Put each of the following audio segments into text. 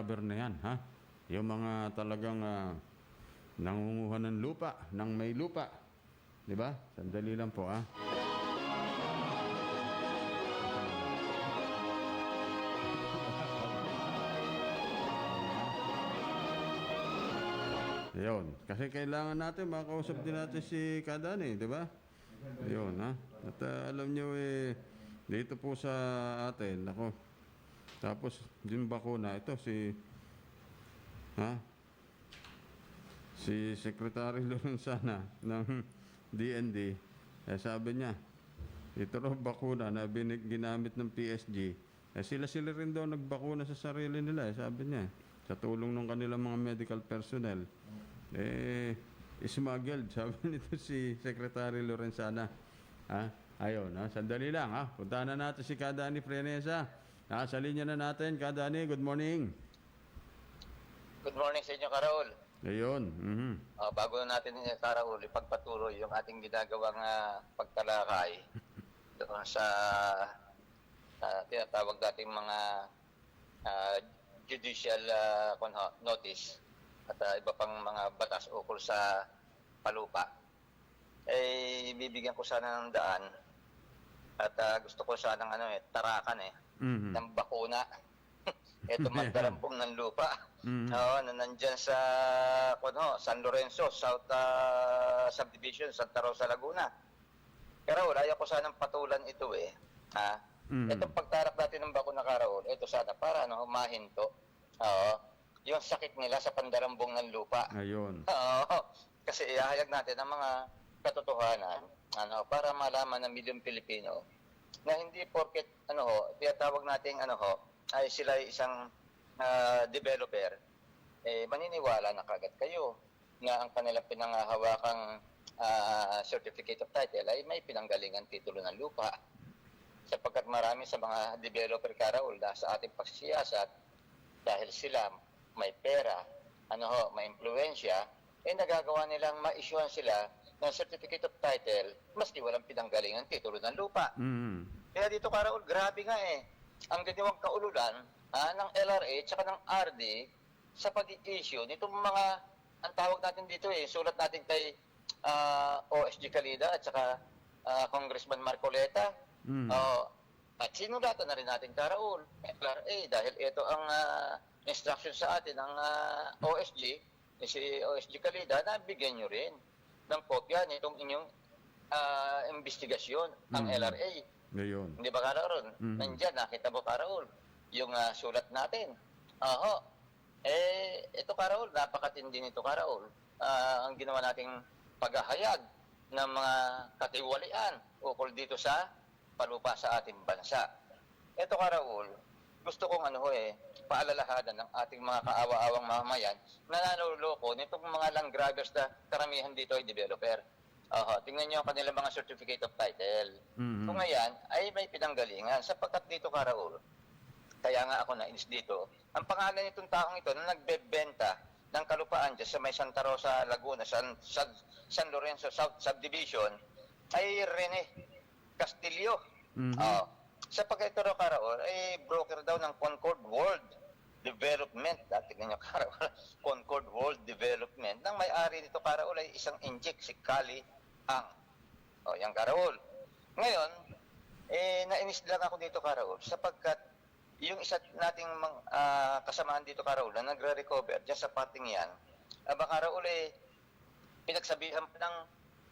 Cover na yan, ha? Yung mga talagang ah, nangunguha ng lupa, ng may lupa. Di ba? Sandali lang po, ha? Ayun. Kasi kailangan natin, makausap din natin si Kadani, di ba? Ayun, ha? At ah, alam nyo, eh, dito po sa atin, ako, tapos, yung bakuna, ito si, ha? Si Secretary Lorenzana ng DND, eh, sabi niya, ito raw bakuna na binig, ginamit ng PSG, eh, sila-sila rin daw nagbakuna sa sarili nila, eh, sabi niya, sa tulong ng kanilang mga medical personnel. Eh, smuggled, sabi nito si Secretary Lorenzana. Ha? Ayun, ha? Sandali lang, ha? Puntahan na natin si Kadani Frenesa. Ha? Sa linya na natin, Kadani, good morning. Good morning sa inyo, Karol. Ayun, mhm. Uh, bago na natin, uh, Karol, ipagpatuloy yung ating ginagawang uh, pagtalakay doon sa uh, tinatawag dating mga uh, judicial uh, notice at uh, iba pang mga batas ukol sa palupa. Eh, bibigyan ko sana ng daan at uh, gusto ko sanang ano eh, tarakan eh, Mhm. ng bakuna. Ito magdarampong ng lupa. Mhm. Oo, na nandyan sa kuno, San Lorenzo, South ah, Subdivision, Santa Rosa, Laguna. Pero wala ayaw ko sanang patulan ito eh. Ha? Mhm. Itong pagtarap natin ng bakuna Karaol, ito sana para ano, mahinto. Oo. Yung sakit nila sa pandarambong ng lupa. Ayun. Oo. Kasi ihahayag natin ang mga katotohanan ano, para malaman ng milyong Pilipino na hindi porket ano ho, tinatawag nating ano ho, ay sila ay isang ah, developer, eh, maniniwala na kagad kayo na ang kanilang pinangahawakang ah, certificate of title ay may pinanggalingan titulo ng lupa. Sapagkat marami sa mga developer karaul na sa ating pagsisiyasat dahil sila may pera, ano ho, may impluensya, eh nagagawa nilang ma-issuean sila ng certificate of title maski walang pinanggalingan titulo ng lupa. Mhm. Kaya dito Karaul, grabe nga eh. Ang ginawang kaululan ah, ng LRA at ng RD sa pag-issue nitong mga, ang tawag natin dito eh, sulat natin kay ah, OSG Calida at saka ah, Congressman Marcoleta. Mm. Oh, at sinulatan na rin natin Karaul, LRA, dahil ito ang ah, instruction sa atin ng ah, OSG, eh, si OSG Calida, na bigyan nyo rin ng kopya nitong inyong ah, investigasyon, ang Mm. LRA. Ayun. Hindi ba Karaol? Mhm. Nandyan, nakita mo Karaol, yung ah, sulat natin. Aho. Eh, ito Karaol, napakatindi nito Karaol. Ah, ang ginawa nating paghahayag ng mga katiwalian ukol dito sa palupa sa ating bansa. Ito Karaol, gusto kong ano ho eh, paalalahanan ng ating mga kaawa-awang mamamayan na nanuloko nitong mga land grabbers na karamihan dito ay developer. Aha, tingnan niyo ang kanilang mga certificate of title. Mhm. Kung ngayon, ay may pinanggalingan. Sapagkat dito, Karaul, kaya nga ako nainis dito, ang pangalan nitong taong ito na nagbebenta ng kalupaan dyan sa may Santa Rosa, Laguna, San, San, San Lorenzo South Subdivision, ay Rene Castillo. Mhm. Oo. sapagkat ito raw, Karaul, ay broker daw ng Concord World Development. Dati ganyan, Karaul. Concord World Development. Nang may-ari nito, Karaul, ay isang inject, si Kali Ang. O, yan, Karaul. Ngayon, eh, nainis lang ako dito, Karaul, sapagkat yung isa nating mang, ah, kasamahan dito, Karaul, na nagre-recover dyan sa parting yan, aba, Karaul, eh, pinagsabihan pa ng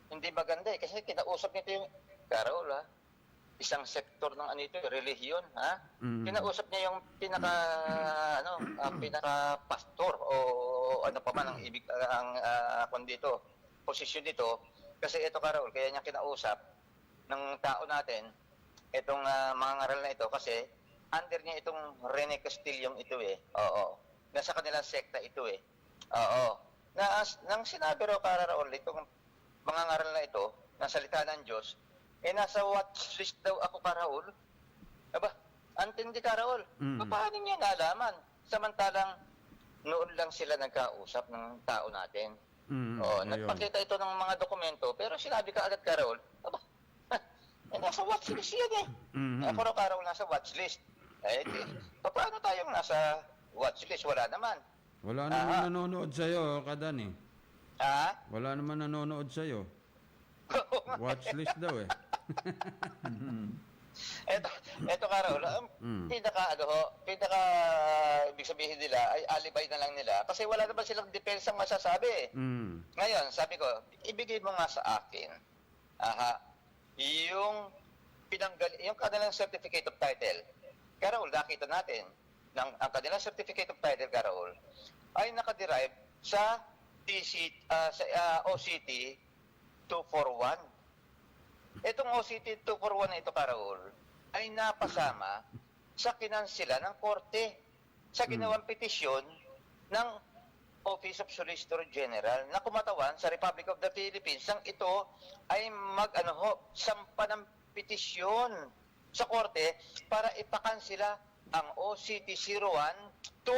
hindi maganda eh. Kasi kinausap nito yung, Karaul, ha, isang sektor ng ano ito, relihiyon, ha? Mhm. Kinausap niya yung pinaka, ano, ah, pinaka pastor o ano pa man ang ibig, ah, ang uh, dito, posisyon dito. Kasi ito, Karaul, kaya niya kinausap ng tao natin, itong ah, mga ngaral na ito, kasi under niya itong Rene Castillo ito eh. Oo. Nasa kanilang sekta ito eh. Oo. Na, as- nang sinabi raw Karaul, itong mga ngaral na ito, ng salita ng Diyos, eh nasa watchlist daw ako Karaul. Aba, antindi Karaul. Mm. Paano niya nalaman? Samantalang noon lang sila nagkausap ng tao natin. Mhm. Oh, Ayun. nagpakita ito ng mga dokumento, pero sinabi ka agad Karol, aba, eh, nasa watchlist yan eh. Mhm. Ako raw Karol nasa watchlist. Eh, di, paano tayong nasa watchlist, wala naman. Wala naman Ah. nanonood sa'yo, Kadan eh. Ha? Wala naman nanonood sa'yo. Watchlist daw eh. Eto, eto ka Raul, ang Mm. pinaka, ano ho, pinaka, ibig sabihin nila, ay alibay na lang nila. Kasi wala naman silang depensang masasabi. Mm. Ngayon, sabi ko, ibigay mo nga sa akin, aha, yung pinanggal, yung kanilang certificate of title. Karol, nakita natin, ng, ang kanilang certificate of title, Karol, ay nakaderive sa TC, ah, sa ah, OCT 241. Itong OCT 241 na ito, Karol, ay napasama sa kinansila ng korte sa ginawang petisyon ng Office of Solicitor General na kumatawan sa Republic of the Philippines nang ito ay mag ano ho, sampa ng petisyon sa korte para ipakansila ang OCT 01 to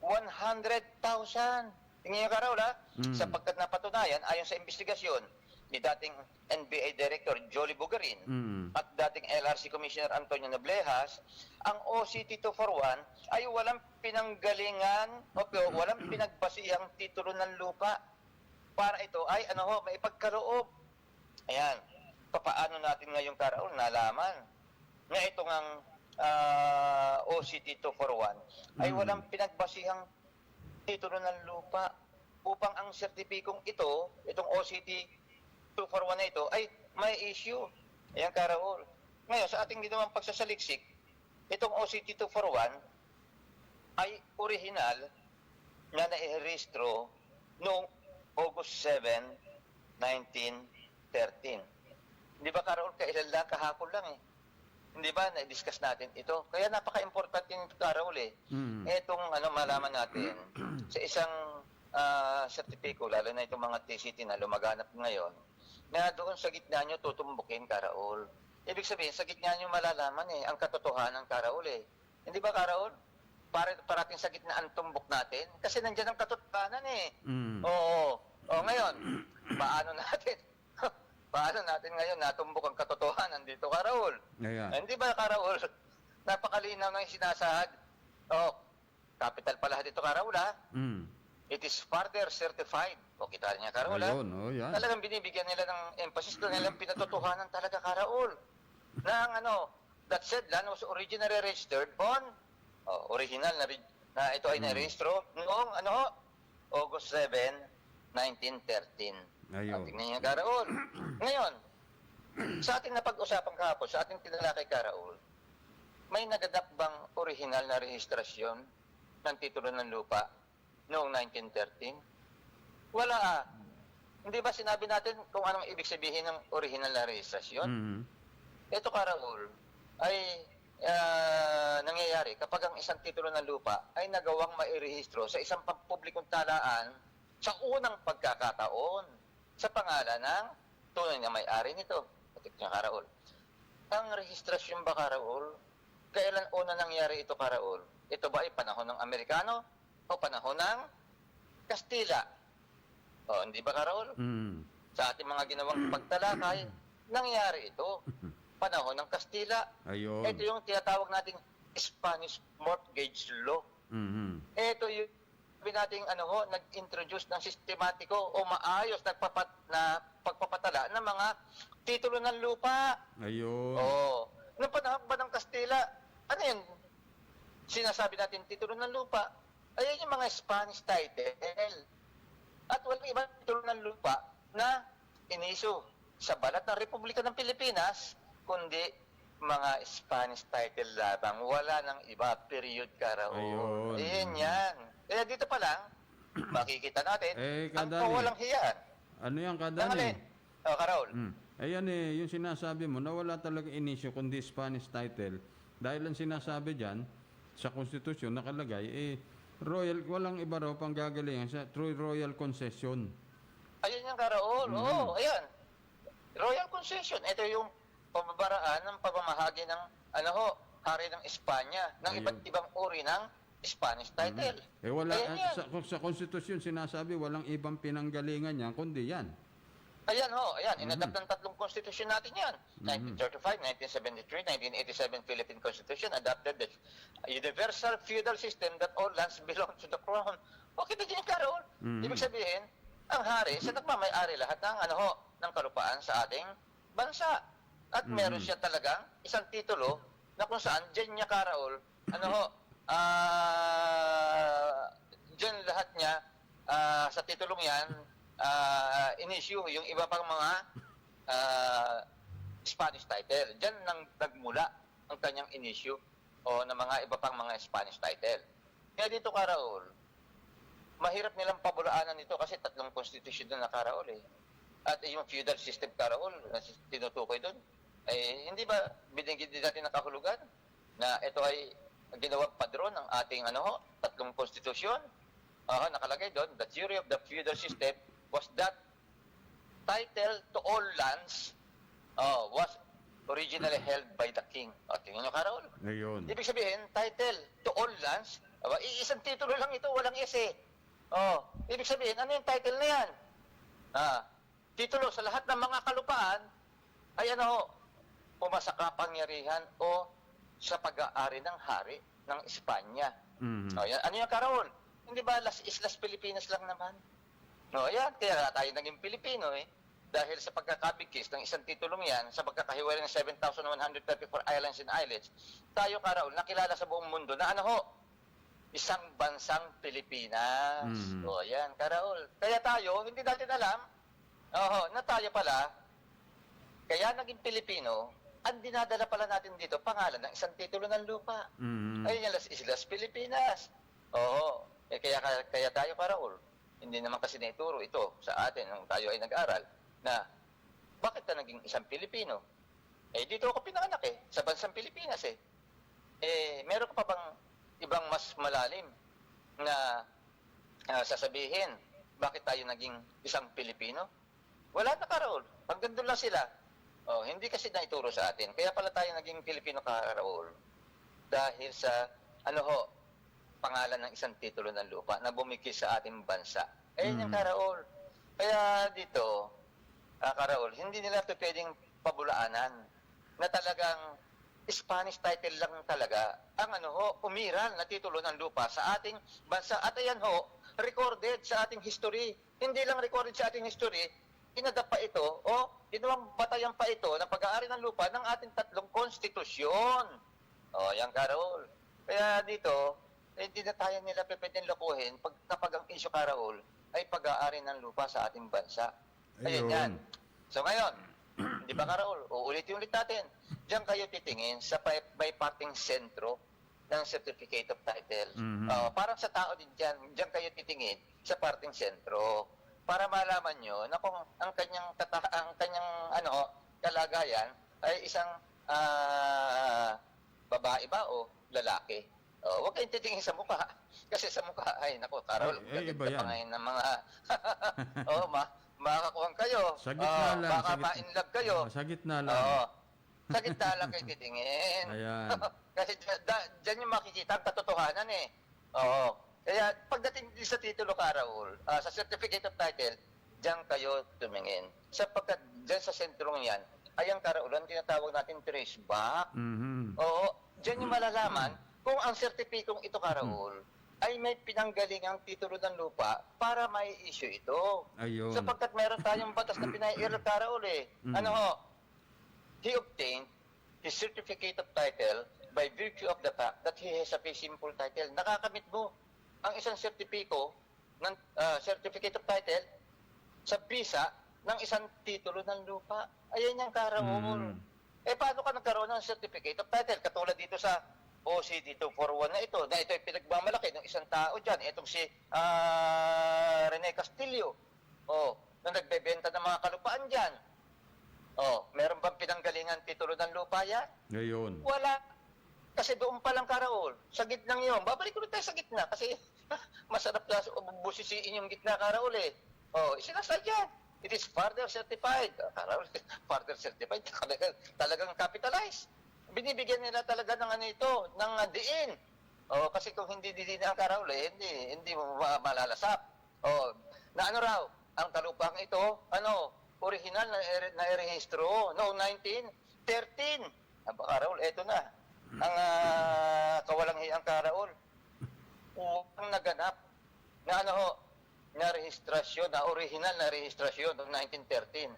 100,000. Tingnan niyo ha, Mm. sapagkat napatunayan ayon sa investigasyon ni dating NBA Director Jolly Bugarin Mm. at dating LRC Commissioner Antonio Noblejas, ang OCT 241 ay walang pinanggalingan o walang pinagbasihang titulo ng lupa para ito ay ano ho, may ipagkaloob. Ayan. Papaano natin ngayong karaol nalaman na ito ngang ah, OCT 241 ay Mm. walang pinagbasihang titulo ng lupa upang ang sertipikong ito, itong OCT 241 na ito, ay may issue. Ayan, Karaol. Ngayon, sa ating ginawang pagsasaliksik, itong OCT 241 ay original na nairehistro noong August 7, 1913. Di ba, Karaol, kailan lang, kahapon lang eh. Hindi ba, na-discuss natin ito. Kaya napaka-importante nito, Karaol eh. Mm. Etong ano malaman natin sa isang ah, sertipiko, lalo na itong mga TCT na lumaganap ngayon, na doon sa gitna nyo tutumbukin Karaol. Ibig sabihin, sa gitna nyo malalaman eh, ang katotohanan Karaol eh. Hindi ba Karaol? Para, parating sa gitna ang tumbok natin. Kasi nandiyan ang katotohanan eh. Mm. Oo. O ngayon, paano natin? paano natin ngayon natumbok ang katotohanan dito Karaol? Ayan. Hindi ba, Karaul? Napakalinaw na yung sinasahad. Oh, capital pala dito, Karaul, ha? Mm. It is further certified. O, kita niya, Karaul, ha? Ayun, oh, yan. Talagang binibigyan nila ng emphasis doon nilang pinatotohanan talaga, Karaul. Na ang ano, that said land was originally registered on, oh, original na, re- na ito ay Hmm. narehistro noong, ano, August 7, 1913. Ayun. Ah, Tingnan. Ngayon, sa ating napag-usapan kahapon, sa ating tinalakay Karaul, may naganap bang original na rehistrasyon ng titulo ng lupa noong 1913? Wala ah. Hindi ba sinabi natin kung anong ibig sabihin ng original na rehistrasyon? Mm. Ito Karaul, ay ah, nangyayari kapag ang isang titulo ng lupa ay nagawang mairehistro sa isang pampublikong talaan sa unang pagkakataon sa pangalan ng tunay na may-ari nito. Patik niya Karaul. Ang rehistrasyon ba Karaul? Kailan una nangyari ito Karaul? Ito ba ay panahon ng Amerikano o panahon ng Kastila? O, hindi ba Karaul? Mm. Sa ating mga ginawang pagtalakay, nangyari ito. Panahon ng Kastila. Ayun. Ito yung tinatawag nating Spanish mortgage law. Mhm. Ito yung sabi nating ano ho, nag-introduce ng sistematiko o maayos nagpapat na pagpapatala ng mga titulo ng lupa. Ayun. Oo. Noong panahon ba ng Kastila, ano yun? Sinasabi natin titulo ng lupa. Ayan yung mga Spanish title. At walang ibang titulo ng lupa na iniso sa balat ng Republika ng Pilipinas, kundi mga Spanish title lamang. Wala nang iba. Period, Karaol. Ayun. Ayan yan. Kaya dito pa lang, makikita natin Eh, ang kadali. kawalang hiyan. Ano yan, Ang Kadan alin? eh? Oh, Karaol. Mm. Ayan eh, yung sinasabi mo, na wala talaga inisyo kundi Spanish title. Dahil ang sinasabi dyan, sa konstitusyon nakalagay, eh, royal, walang iba raw pang gagalingan sa through royal concession. Ayun yung Karaol. Mhm. Oo, ayan. Royal Concession. Ito yung pamamaraan ng pamamahagi ng ano ho, hari ng Espanya ng Ayun. iba't ibang uri ng Spanish title. Eh wala, Ayan yan. sa, sa konstitusyon sinasabi, walang ibang pinanggalingan yan, kundi yan. Ayan ho, ayan, inadapt ng tatlong konstitusyon natin yan. 1935, 1973, 1987 Philippine Constitution adopted the universal feudal system that all lands belong to the crown. Okay na din Carol. Mhm. Ibig sabihin, ang hari, siya nagmamay-ari lahat ng, ano ho, ng kalupaan sa ating bansa. At meron Mhm. siya talagang isang titulo na kung saan, dyan niya Carol, ano ho, ah, dyan lahat niya, ah, sa titulong yan, ah, in-issue yung iba pang mga ah, Spanish title. Diyan nang nagmula ang kanyang in-issue o ng mga iba pang mga Spanish title. Kaya dito, Karaol, mahirap nilang pabulaanan ito kasi tatlong konstitusyon doon na Karaol eh. At yung feudal system Karaol na tinutukoy doon, eh, hindi ba binigyan din natin ng kahulugan na ito ay ginawang padron ng ating ano tatlong konstitusyon? Ah, nakalagay doon, the theory of the feudal system was that title to all lands oh, was originally held by the king. O, tingnan nyo, Carol. Ayun. Ibig sabihin, title to all lands, aba, iisang titulo lang ito, walang ese. Oh, ibig sabihin, ano yung title na yan? Ah, titulo sa lahat ng mga kalupaan ay ano pumasa kapangyarihan o sa pag-aari ng hari ng Espanya. Mhm. Oh, yan. Ano yung karoon? Hindi ba Las Islas Pilipinas lang naman? No, yan. Kaya tayo naging Pilipino eh. Dahil sa pagkakabigkis ng isang titulong yan, sa pagkakahiwalay ng 7,134 islands and islets, tayo karaol, nakilala sa buong mundo na ano ho, isang bansang Pilipinas. Mhm. O yan, karaol. Kaya tayo, hindi natin alam, oho, na tayo pala, kaya naging Pilipino, ang dinadala pala natin dito, pangalan ng isang titulo ng lupa. Mhm. Ayun yung Las Islas Pilipinas. Oo. Eh, kaya, kaya tayo, Karaul, hindi naman kasi naituro ito sa atin nung tayo ay nag-aral na bakit ka naging isang Pilipino? Eh, dito ako pinanganak eh, sa bansang Pilipinas eh. Eh, meron ka pa bang ibang mas malalim na ah, sasabihin bakit tayo naging isang Pilipino? Wala na, Karaul. Hanggang doon lang sila. Oh, hindi kasi naituro sa atin. Kaya pala tayo naging Pilipino, Karaul dahil sa ano ho, pangalan ng isang titulo ng lupa na bumikis sa ating bansa. Ayun yung Mhm. Karaol. Kaya dito, ah, Karaol, hindi nila ito pwedeng pabulaanan na talagang Spanish title lang talaga ang ano ho, umiral na titulo ng lupa sa ating bansa. At ayan ho, recorded sa ating history. Hindi lang recorded sa ating history, inadap pa ito o ginawang batayan pa ito ng pag-aari ng lupa ng ating tatlong konstitusyon. O, yan Karol. Kaya dito, eh, hindi na tayo nila pwedeng lokohin pag, kapag ang issue Karol ay pag-aari ng lupa sa ating bansa. Ayun Ayun. yan. So ngayon, di ba Karol, uulitin ulit natin. Diyan kayo titingin sa by, parting sentro ng Certificate of Title. Mhm. Oh, parang sa tao din dyan, diyan kayo titingin sa parting sentro para malaman nyo na kung ang kanyang tata ang kanyang ano kalagayan ay isang ah, babae ba o lalaki. Oh, huwag kayong titingin sa mukha. Kasi sa mukha, ay, nako, Carol, Eh, eh, iba yan. pa ngayon ng mga, oh, ma, makakuha kayo. Sa gitna Oh, lang. Baka sa gitna- ma-inlove kayo. Oh, sa gitna lang. Oo. Sa gitna lang kayo titingin. Ayan. Kasi da, dyan yung makikita ang katotohanan eh. Oo. Kaya pagdating din sa titulo ka, Raul, ah, sa certificate of title, dyan kayo tumingin. Sapagkat dyan sa sentrong yan, ay ang karaulan, tinatawag natin trace back. Mhm. Oo. Dyan yung malalaman kung ang sertipikong ito, Karaul, ay may pinanggalingang titulo ng lupa para may issue ito. Ayun. Sapagkat meron tayong batas na pinairal Karaul eh. Mm. Ano ho? He obtained his certificate of title by virtue of the fact that he has a simple title. Nakakamit mo ang isang sertipiko ng ah, certificate of title sa visa ng isang titulo ng lupa. Ayan yung Karaul. Mm. Eh, paano ka nagkaroon ng certificate of title? Katulad dito sa OCD 241 na ito, na ito ay pinagmamalaki ng isang tao dyan. Itong si ah, Rene Castillo. Oh, na nagbebenta ng mga kalupaan dyan. Oh, meron bang pinanggalingan titulo ng lupa yan? Ayun. Wala. Kasi doon pa lang karaol. Sa gitnang yun. Babalik ulit tayo sa gitna. Kasi masarap na busisiin yung gitna karaol eh. Oh, sinasadya. It is further certified. Karaol, further certified. Talagang, talagang capitalized. Binibigyan nila talaga ng ano ito, ng ah, diin. Oh, kasi kung hindi diin ang karaol eh, hindi, hindi mo ma- malalasap. Oh, na ano raw, ang kalupang ito, ano, original na, na rehistro noong 1913. Aba, Karaol, eto na. Ang ah, kawalang hiyang Karaol. Upang naganap na ano ho, na rehistrasyon, na original na rehistrasyon noong 1913.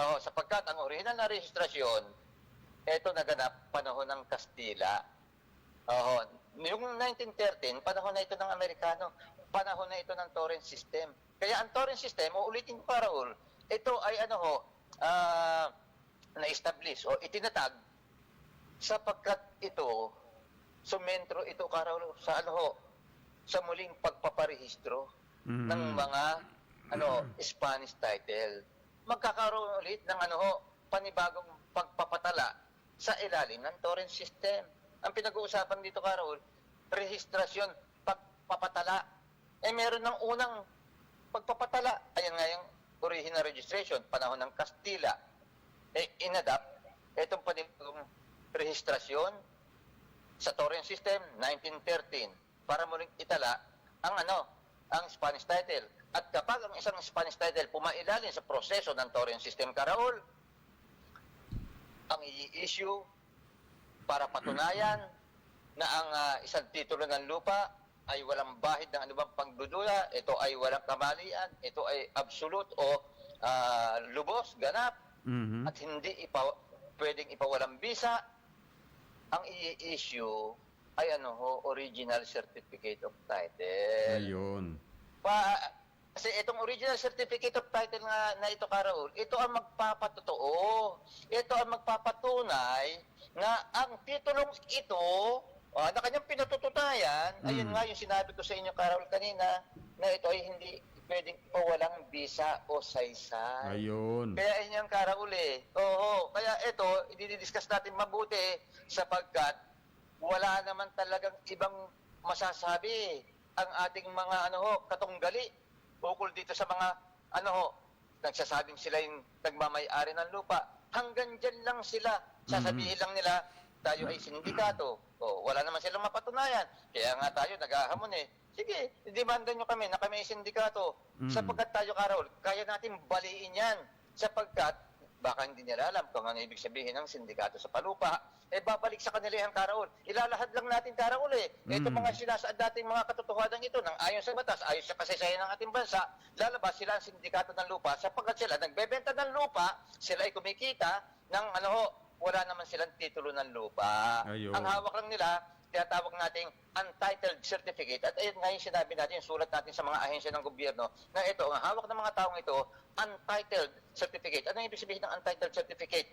Oo, sapagkat ang original na rehistrasyon, eto naganap panahon ng Kastila. Oo, yung 1913, panahon na ito ng Amerikano, panahon na ito ng torrent system. Kaya ang torrent system, uulitin ko pa Raul, ito ay ano ho, ah, na-establish o itinatag sapagkat ito, sumentro ito Karol sa ano ho, sa muling pagpaparehistro Mhm. ng mga ano Spanish title. Magkakaroon ulit ng ano ho, panibagong pagpapatala sa ilalim ng torrent system. Ang pinag-uusapan dito, Karol, rehistrasyon, pagpapatala. Eh meron ng unang pagpapatala. Ayan nga yung original registration, panahon ng Kastila. Eh, inadapt itong panibagong rehistrasyon sa torrent system 1913 para muling itala ang ano ang Spanish title at kapag ang isang Spanish title pumailalim sa proseso ng torrent system karaol ang i-issue para patunayan na ang ah, isang titulo ng lupa ay walang bahid ng anumang pagdudula, ito ay walang kamalian, ito ay absolute o ah, lubos, ganap, Mhm. at hindi ipa, pwedeng ipawalang bisa, ang i-issue ay ano ho, original certificate of title. Ayun. Pa, kasi itong original certificate of title nga na ito, Karaul, ito ang magpapatotoo. Ito ang magpapatunay na ang titulong ito, ah, na kanyang pinatutunayan, ayun Mm. nga yung sinabi ko sa inyo, Karaul, kanina, na ito ay hindi pwedeng pawalang bisa o saysay. Ayun. Kaya yun yung karaul eh. Oo, kaya ito, i-discuss natin mabuti sapagkat wala naman talagang ibang masasabi ang ating mga ano ho, katunggali ukol dito sa mga ano ho, nagsasabing sila yung nagmamay-ari ng lupa. Hanggang dyan lang sila. Sasabihin lang nila, tayo ay sindikato. O, wala naman silang mapatunayan. Kaya nga tayo naghahamon eh. Sige, demanda nyo kami na kami ay sindikato. Mm. Sapagkat tayo, Karol, kaya natin baliin yan. Sapagkat, baka hindi nila alam kung ano ibig sabihin ng sindikato sa palupa. Eh, babalik sa kanila yan, Karol. Ilalahad lang natin, Karol eh. Ito Mm. mga sinasaad natin mga katotohanan ito ng ayon sa batas, ayon sa kasaysayan ng ating bansa, lalabas sila ang sindikato ng lupa sapagkat sila nagbebenta ng lupa, sila ay kumikita ng ano ho, wala naman silang titulo ng lupa. Ayun. Ang hawak lang nila, tinatawag nating untitled certificate. At ayun nga yung sinabi natin, yung sulat natin sa mga ahensya ng gobyerno, na ito, ang hawak ng mga taong ito, untitled certificate. Ano yung ibig sabihin ng untitled certificate?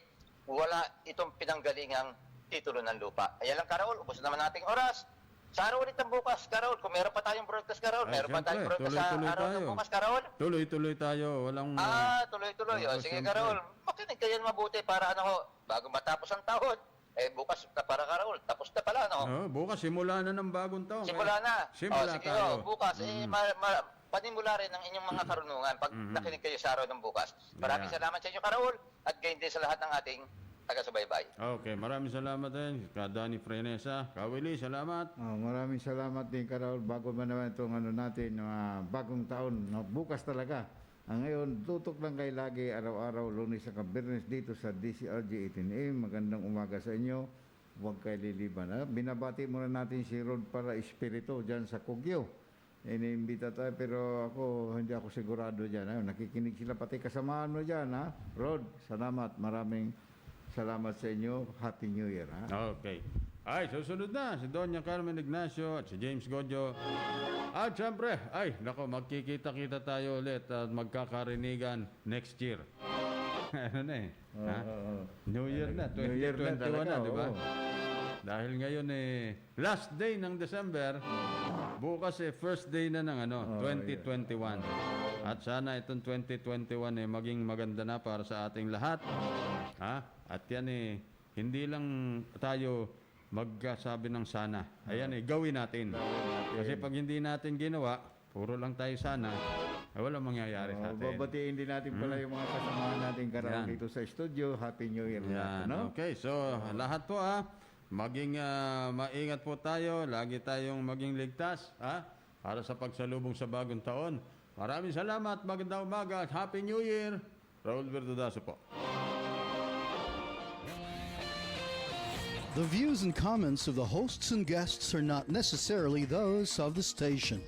Wala itong pinanggalingang titulo ng lupa. Ayan lang, Karol, ubos na naman nating oras. Sa araw ulit ng bukas, Karol, kung meron pa tayong broadcast, Karol, meron pa tayong broadcast sa tuloy-tuloy araw ng tayo. bukas, Karol. Tuloy-tuloy tayo. Walang... Ah, tuloy-tuloy. Oo, O, sige. Karol. Makinig kayo mabuti para ano bago matapos ang taon. Eh, bukas na para Karol. Tapos na pala, no? oh, bukas, simula na ng bagong taon. Simula na. Simula o, sige, tayo. o, bukas, eh, Mm. ma- ma- panimula rin ang inyong mga karunungan pag Mhm. nakinig kayo sa araw ng bukas. Maraming Yeah. salamat sa inyo, Karol, at gayon din sa lahat ng ating taga-subaybay. Okay, maraming salamat din. Ka Danny Frenesa. Ka Willie, salamat. Oh, maraming salamat din Karol bago man naman itong ano natin ah, bagong taon no, bukas talaga ang ngayon tutok lang kayo lagi araw-araw lunes sa kabirnes dito sa DCRG 18A magandang umaga sa inyo. Huwag kayo liliban ah, binabati muna natin si Rod para Espiritu dyan sa Kugyo. Iniimbita tayo pero ako hindi ako sigurado dyan ah. nakikinig sila pati kasamahan mo dyan ha? Rod salamat. Maraming salamat sa inyo. Happy New Year ha? Okay. Ay, susunod na si Doña Carmen Ignacio at si James Gojo. At syempre, ay, nako, magkikita-kita tayo ulit at magkakarinigan next year. ano na eh? Ha? oo. New Year na, 2021 New Year na na, talaga, di ba? oo. Dahil ngayon eh, last day ng December, bukas eh, first day na ng ano, Oo, 2021. At sana itong 2021 eh, maging maganda na para sa ating lahat. Ha? At yan eh, hindi lang tayo magsabi ng sana. Ayan eh, gawin natin. Kasi pag hindi natin ginawa, puro lang tayo sana, eh, walang mangyayari sa Oh, atin. babatiin din natin pala yung mga kasamahan natin Yan. karang dito sa studio. Happy New Year Yan, lahat, no? okay. So, lahat po ah, maging ah, maingat po tayo. Lagi tayong maging ligtas, ha? Para sa pagsalubong sa bagong taon. Maraming salamat, magandang umaga, at Happy New Year! Raul Verdudaso po. The views and comments of the hosts and guests are not necessarily those of the station.